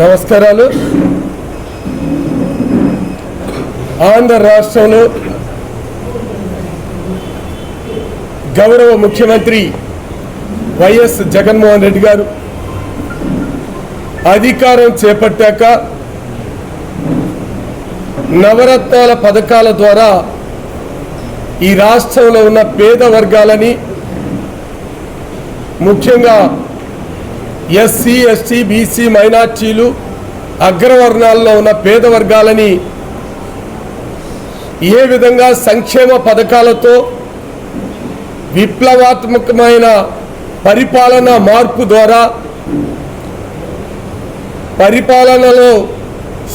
నమస్కారాలు. ఆంధ్ర రాష్ట్రంలో గౌరవ ముఖ్యమంత్రి వైఎస్ జగన్మోహన్ రెడ్డి గారు అధికారం చేపట్టాక నవరత్నాల పథకాల ద్వారా ఈ రాష్ట్రంలో ఉన్న పేద వర్గాలని ముఖ్యంగా ఎస్సీ ఎస్టీ బీసీ మైనార్టీలు అగ్రవర్ణాల్లో ఉన్న పేద వర్గాలని ఏ విధంగా సంక్షేమ పథకాలతో విప్లవాత్మకమైన పరిపాలన మార్పు ద్వారా పరిపాలనలో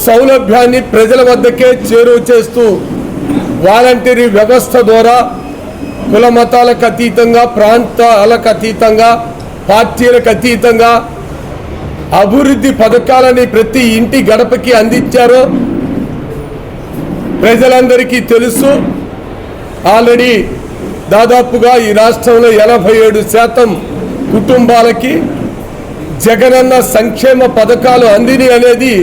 సౌలభ్యాన్ని ప్రజల వద్దకే చేరువ చేస్తూ వాలంటరీ వ్యవస్థ ద్వారా కుల మతాలకు అతీతంగా ప్రాంతాలకు అతీతంగా పార్టీలకు అతీతంగా అభివృద్ధి పథకాలని ప్రతి ఇంటి గడపకి అందించారో ప్రజలందరికీ తెలుసు. ఆల్రెడీ దాదాపుగా ఈ రాష్ట్రంలో ఎనభై ఏడు శాతం కుటుంబాలకి జగనన్న సంక్షేమ పథకాలు అందిని అనేది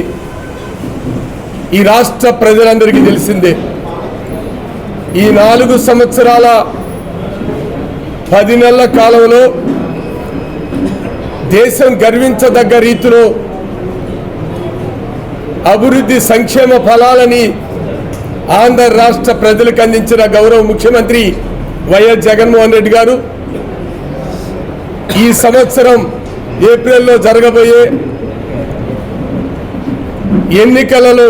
ఈ రాష్ట్ర ప్రజలందరికీ తెలిసిందే. ఈ నాలుగు సంవత్సరాల పది నెలల కాలంలో దేశం గర్వించదగ్గ రీతిలో అభివృద్ధి సంక్షేమ ఫలాలని ఆంధ్ర రాష్ట్ర ప్రజలకు అందించిన గౌరవ ముఖ్యమంత్రి వైఎస్ జగన్మోహన్ రెడ్డి గారు. ఈ సంవత్సరం ఏప్రిల్లో జరగబోయే ఎన్నికలలో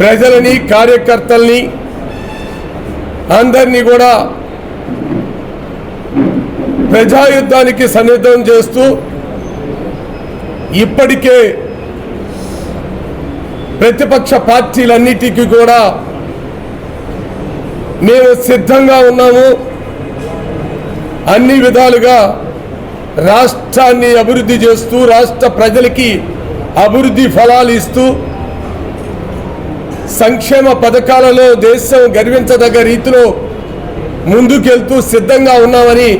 ప్రజలని కార్యకర్తల్ని అందరినీ కూడా ప్రజాయుద్ధానికి సన్నిద్ధం చేస్తూ ఇప్పటికే ప్రతిపక్ష పార్టీలన్నిటికీ కూడా మేము సిద్ధంగా ఉన్నాము. అన్ని విధాలుగా రాష్ట్రాన్ని అభివృద్ధి చేస్తూ రాష్ట్ర ప్రజలకి అభివృద్ధి ఫలాలు ఇస్తూ సంక్షేమ పథకాలలో దేశం గర్వించదగ్గ రీతిలో ముందుకెళ్తూ సిద్ధంగా ఉన్నామని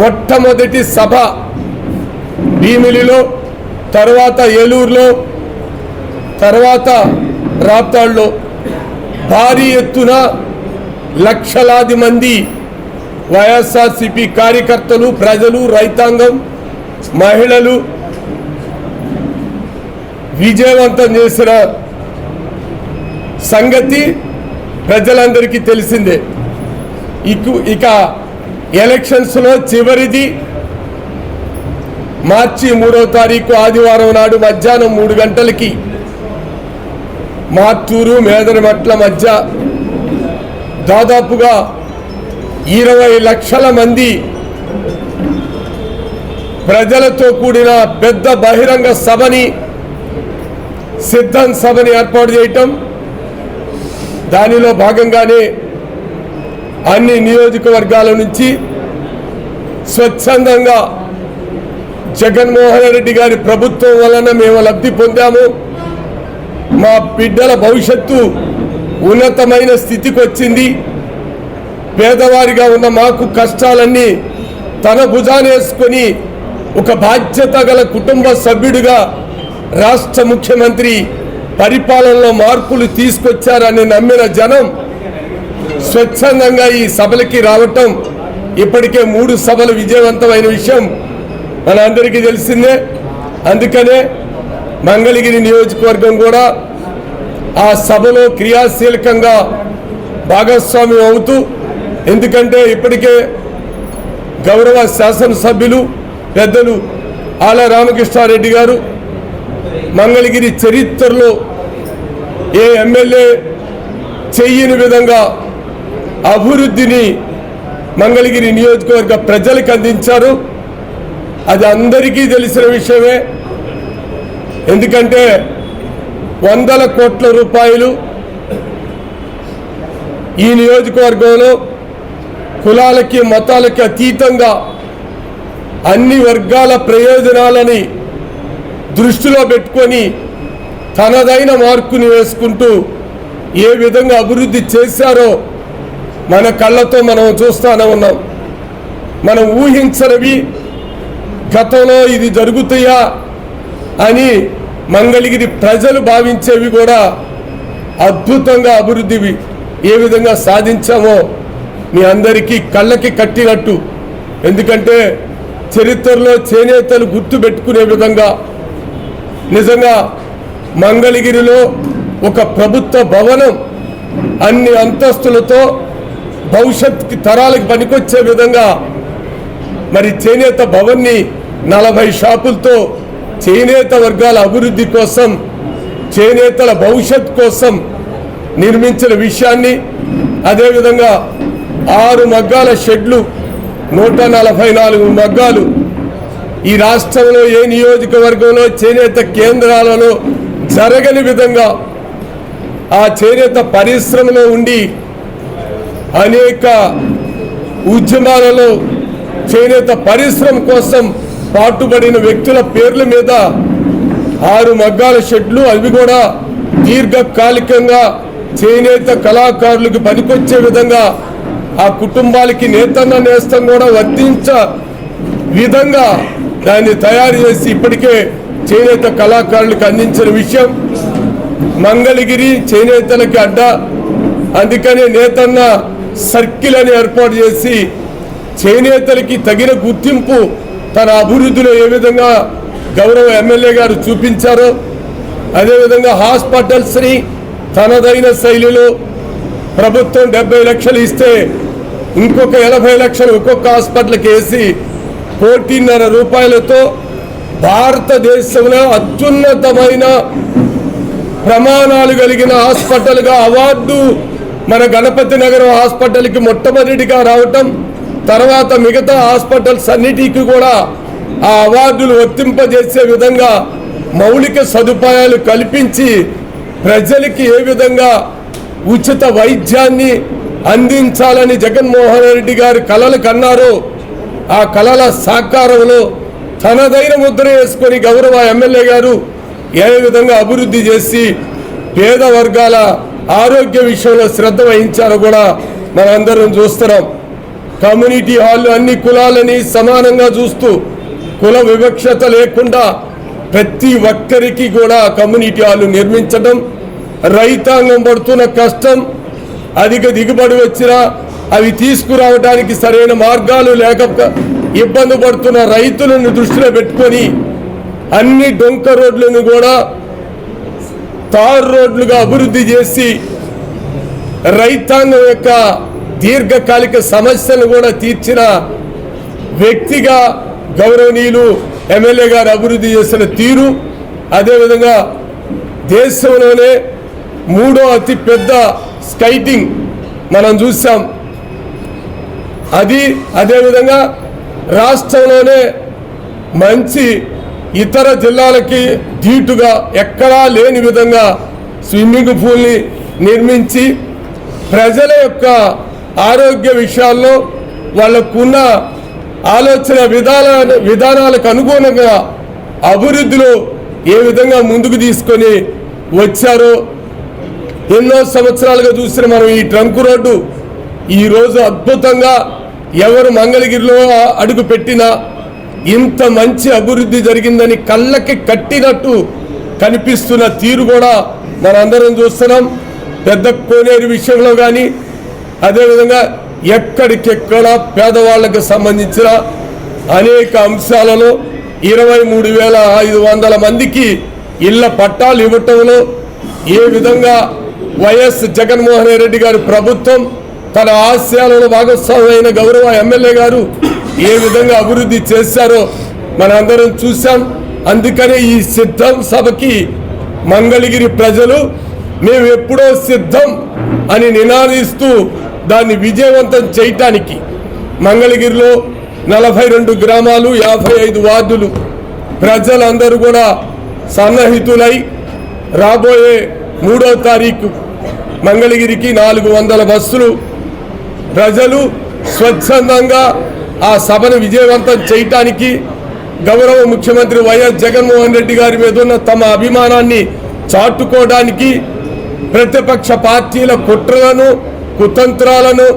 మొట్టమొదటి సభ భీమిలిలో తర్వాత ఏలూరులో తర్వాత రాప్తాడులో. భారీ ఎత్తున లక్షలాది మంది వైఎస్ఆర్సిపి కార్యకర్తలు ప్రజలు రైతాంగం మహిళలు విజయవంతం చేసిన సంగతి ప్రజలందరికీ తెలిసిందే. ఇక ఇక ఎలక్షన్స్లో చివరిది మార్చి మూడో తారీఖు ఆదివారం నాడు మధ్యాహ్నం మూడు గంటలకి మార్టూరు మేదరమట్ల మధ్య దాదాపుగా ఇరవై లక్షల మంది ప్రజలతో కూడిన పెద్ద బహిరంగ సభని సిద్ధం సభని ఏర్పాటు చేయటం. దానిలో భాగంగానే అన్ని నియోజకవర్గాల నుంచి స్వచ్ఛందంగా జగన్మోహన్ రెడ్డి గారి ప్రభుత్వం వలన మేము లబ్ధి పొందాము. మా బిడ్డల భవిష్యత్తు ఉన్నతమైన స్థితికి వచ్చింది. పేదవారిగా ఉన్న మాకు కష్టాలన్నీ తన భుజానేసుకొని ఒక బాధ్యత గల కుటుంబ సభ్యుడిగా రాష్ట్ర ముఖ్యమంత్రి పరిపాలనలో మార్పులు తీసుకొచ్చారని నమ్మిన జనం స్వచ్ఛందంగా ఈ సభలకి రావటం ఇప్పటికే మూడు సభలు విజయవంతమైన విషయం. మన అందరికీ తెలిసిందే. అందుకనే మంగళగిరి నియోజకవర్గం కూడా ఆ సభలో క్రియాశీలకంగా భాగస్వామ్యం అవుతూ ఎందుకంటే ఇప్పటికే గౌరవ శాసనసభ్యులు పెద్దలు ఆల రామకృష్ణారెడ్డి గారు మంగళగిరి చరిత్రలో ఏ ఎమ్మెల్యే చెయ్యని విధంగా అభివృద్ధిని మంగళగిరి నియోజకవర్గ ప్రజలకు అందించారు. అది అందరికీ తెలిసిన విషయమే. ఎందుకంటే వందల కోట్ల రూపాయలు ఈ నియోజకవర్గంలో కులాలకి మతాలకి అతీతంగా అన్ని వర్గాల ప్రయోజనాలని దృష్టిలో పెట్టుకొని తనదైన మార్కుని వేసుకుంటూ ఏ విధంగా అభివృద్ధి చేశారో మన కళ్ళతో మనం చూస్తానే ఉన్నాం. మనం ఊహించనివి గతంలో ఇది జరుగుతాయా అని మంగళగిరి ప్రజలు భావించేవి కూడా అద్భుతంగా అభివృద్ధివి ఏ విధంగా సాధించామో మీ అందరికీ కళ్ళకి కట్టినట్టు. ఎందుకంటే చరిత్రలో చేనేతలు గుర్తు పెట్టుకునే విధంగా నిజంగా మంగళగిరిలో ఒక ప్రభుత్వ భవనం అన్ని అంతస్తులతో భవిష్యత్కి తరాలకు పనికొచ్చే విధంగా మరి చేనేత భవన్ని నలభై షాపులతో చేనేత వర్గాల అభివృద్ధి కోసం చేనేతల భవిష్యత్ కోసం నిర్మించిన విషయాన్ని అదేవిధంగా ఆరు మగ్గాల షెడ్లు నూట నలభై నాలుగు మగ్గాలు ఈ రాష్ట్రంలో ఏ నియోజకవర్గంలో చేనేత కేంద్రాలలో జరగని విధంగా ఆ చేనేత పరిశ్రమలో ఉండి అనేక ఉద్యమాలలో చేనేత పరిశ్రమ కోసం పాటుపడిన వ్యక్తుల పేర్ల మీద ఆరు మగ్గాల షెడ్లు. అవి కూడా దీర్ఘకాలికంగా చేనేత కళాకారులకు పనికొచ్చే విధంగా ఆ కుటుంబాలకి నేతన్న నేస్తం కూడా వర్తించ విధంగా దాన్ని తయారు చేసి ఇప్పటికే చేనేత కళాకారులకు అందించిన విషయం. మంగళగిరి చేనేతలకి అడ్డ. అందుకనే నేతన్న సర్కిల్ అని ఏర్పాటు చేసి చేనేతలకి తగిన గుర్తింపు తన అభివృద్ధిలో ఏ విధంగా గౌరవ ఎమ్మెల్యే గారు చూపించారో అదేవిధంగా హాస్పిటల్స్ని తనదైన శైలిలో ప్రభుత్వం డెబ్బై లక్షలు ఇస్తే ఇంకొక ఎనభై లక్షలు ఒక్కొక్క హాస్పిటల్కి వేసి కోటిన్నర రూపాయలతో భారతదేశంలో అత్యున్నతమైన ప్రమాణాలు కలిగిన హాస్పిటల్గా అవార్డు మన గణపతి నగరం హాస్పిటల్కి మొట్టమొదటిగా రావటం తర్వాత మిగతా హాస్పిటల్స్ అన్నిటికీ కూడా ఆ అవార్డులు వర్తింపజేసే విధంగా మౌలిక సదుపాయాలు కల్పించి ప్రజలకి ఏ విధంగా ఉచిత వైద్యాన్ని అందించాలని జగన్మోహన్ రెడ్డి గారు కలలు కన్నారో ఆ కళల సాకారంలో తనదైన ముద్ర వేసుకొని గౌరవ ఎమ్మెల్యే గారు ఏ విధంగా అభివృద్ధి చేసి పేద వర్గాల ఆరోగ్య విషయంలో శ్రద్ధ వహించాలో కూడా మనందరం చూస్తున్నాం. కమ్యూనిటీ హాల్ అన్ని కులాలని సమానంగా చూస్తూ కుల వివక్షత లేకుండా ప్రతి ఒక్కరికి కూడా కమ్యూనిటీ హాల్ నిర్మించడం రైతాంగం పడుతున్న కష్టం అధిక దిగుబడి వచ్చినా అవి తీసుకురావడానికి సరైన మార్గాలు లేక ఇబ్బంది పడుతున్న రైతులను దృష్టిలో పెట్టుకొని అన్ని డొంక రోడ్లను కూడా తారు రోడ్లుగా అభివృద్ధి చేసి రైతాంగం యొక్క దీర్ఘకాలిక సమస్యను కూడా తీర్చిన వ్యక్తిగా గౌరవనీయులు ఎమ్మెల్యే గారు అభివృద్ధి చేసిన తీరు అదేవిధంగా దేశంలోనే మూడో అతి పెద్ద స్కైటింగ్ మనం చూసాం. అది అదేవిధంగా రాష్ట్రంలోనే మంచి ఇతర జిల్లాలకి ధీటుగా ఎక్కడా లేని విధంగా స్విమ్మింగ్ పూల్ని నిర్మించి ప్రజల యొక్క ఆరోగ్య విషయాల్లో వాళ్ళకున్న ఆలోచన విధాన విధానాలకు అనుగుణంగా అభివృద్ధిలో ఏ విధంగా ముందుకు తీసుకొని వచ్చారో ఎన్నో సంవత్సరాలుగా చూసిన మనం ఈ ట్రంక్ రోడ్డు ఈరోజు అద్భుతంగా ఎవరు మంగళగిరిలో అడుగు పెట్టినా ఇంత మంచి అభివృద్ధి జరిగిందని కళ్ళకి కట్టినట్టు కనిపిస్తున్న తీరు కూడా మనందరం చూస్తున్నాం. పెద్ద కోనేరు విషయంలో కానీ అదేవిధంగా ఎక్కడికెక్కడ పేదవాళ్ళకు సంబంధించిన అనేక అంశాలలో ఇరవై మూడు వేల ఐదు వందల మందికి ఇళ్ళ పట్టాలు ఇవ్వటంలో ఏ విధంగా వైఎస్ జగన్మోహన్ రెడ్డి గారి ప్రభుత్వం తన ఆశయాలలో భాగస్వామైన గౌరవ ఎమ్మెల్యే గారు ఏ విధంగా అభివృద్ధి చేశారో మనందరం చూసాం అందుకనే ఈ సిద్ధం సభకి మంగళగిరి ప్రజలు మేము ఎప్పుడో సిద్ధం అని నినాదిస్తూ దాన్ని విజయవంతం చేయటానికి మంగళగిరిలో నలభై రెండు గ్రామాలు యాభై ఐదు వార్డులు ప్రజలందరూ కూడా సన్నహితులై రాబోయే మూడో తారీఖు మంగళగిరికి నాలుగు వందల బస్సులు ప్రజలు స్వచ్ఛందంగా ఆ సభను విజయవంతం చేయటానికి గౌరవ ముఖ్యమంత్రి వైఎస్ జగన్మోహన్ రెడ్డి గారి మీద ఉన్న తమ అభిమానాన్ని చాటుకోవడానికి ప్రతిపక్ష పార్టీల కుట్రలను కుతంత్రాలను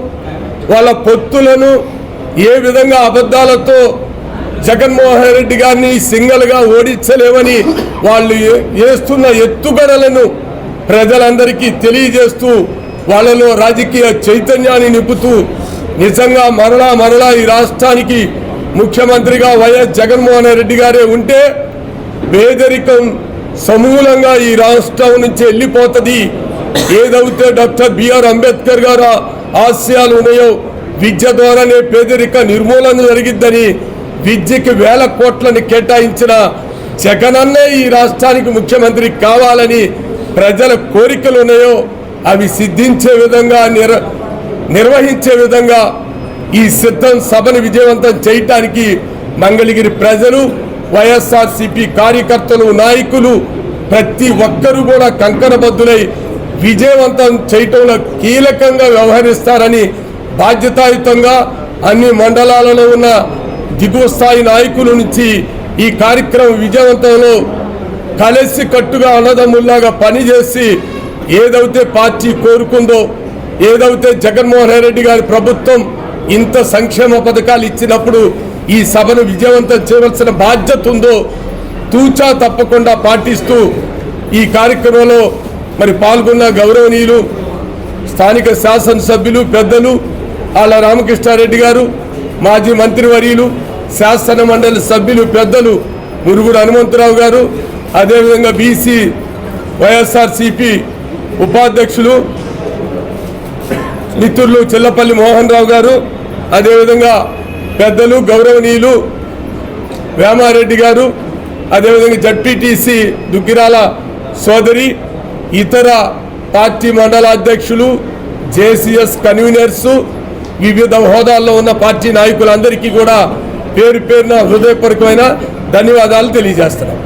వాళ్ళ పొత్తులను ఏ విధంగా అబద్ధాలతో జగన్మోహన్ రెడ్డి గారిని సింగల్గా ఓడించలేమని వాళ్ళు వేస్తున్న ఎత్తుగడలను ప్రజలందరికీ తెలియజేస్తూ వాళ్ళలో రాజకీయ చైతన్యాన్ని నింపుతూ నిజంగా మరలా మరలా ఈ రాష్ట్రానికి ముఖ్యమంత్రిగా వైఎస్ జగన్మోహన్ రెడ్డి గారే ఉంటే పేదరికం సమూలంగా ఈ రాష్ట్రం నుంచి వెళ్ళిపోతుంది. ఏదైతే డాక్టర్ బిఆర్ అంబేద్కర్ గారు ఆశయాలు ఉన్నాయో విద్య ద్వారానే పేదరిక నిర్మూలన జరిగిద్దని విద్యకి వేల కోట్లను కేటాయించిన జగనన్నే ఈ రాష్ట్రానికి ముఖ్యమంత్రి కావాలని ప్రజల కోరికలు ఉన్నాయో అవి సిద్ధించే విధంగా నిర నిర్వహించే విధంగా ఈ సిద్ధం సభను విజయవంతం చేయటానికి మంగళగిరి ప్రజలు వైఎస్ఆర్సిపి కార్యకర్తలు నాయకులు ప్రతి ఒక్కరూ కూడా కంకణబద్దులై విజయవంతం చేయటంలో కీలకంగా వ్యవహరిస్తారని బాధ్యతాయుతంగా అన్ని మండలాలలో ఉన్న దిగువ స్థాయి నాయకుల నుంచి ఈ కార్యక్రమం విజయవంతంలో కలిసి కట్టుగా అన్నదమ్ముల్లాగా పనిచేసి ఏదైతే పార్టీ కోరుకుందో ఏదైతే జగన్మోహన్ రెడ్డి గారి ప్రభుత్వం ఇంత సంక్షేమ పథకాలు ఇచ్చినప్పుడు ఈ సభను విజయవంతం చేయవలసిన బాధ్యత ఉందో తూచా తప్పకుండా పాటిస్తూ ఈ కార్యక్రమంలో మరి పాల్గొన్న గౌరవనీయులు స్థానిక శాసనసభ్యులు పెద్దలు ఆళ్ళ రామకృష్ణారెడ్డి గారు మాజీ మంత్రివర్యులు శాసన మండలి సభ్యులు పెద్దలు మురుగుడు హనుమంతరావు గారు అదేవిధంగా బీసీ వైఎస్ఆర్సిపి ఉపాధ్యక్షులు మిత్రులు చిల్లపల్లి మోహన్ రావు గారు అదేవిధంగా పెద్దలు గౌరవనీయులు వేమారెడ్డి గారు అదేవిధంగా జడ్పీటీసీ దుగ్గిరాల సోదరి ఇతర పార్టీ మండలాధ్యక్షులు జేసీఎస్ కన్వీనర్స్ వివిధ హోదాల్లో ఉన్న పార్టీ నాయకులందరికీ కూడా పేరు పేరున హృదయపూర్వకమైన ధన్యవాదాలు తెలియజేస్తున్నాం.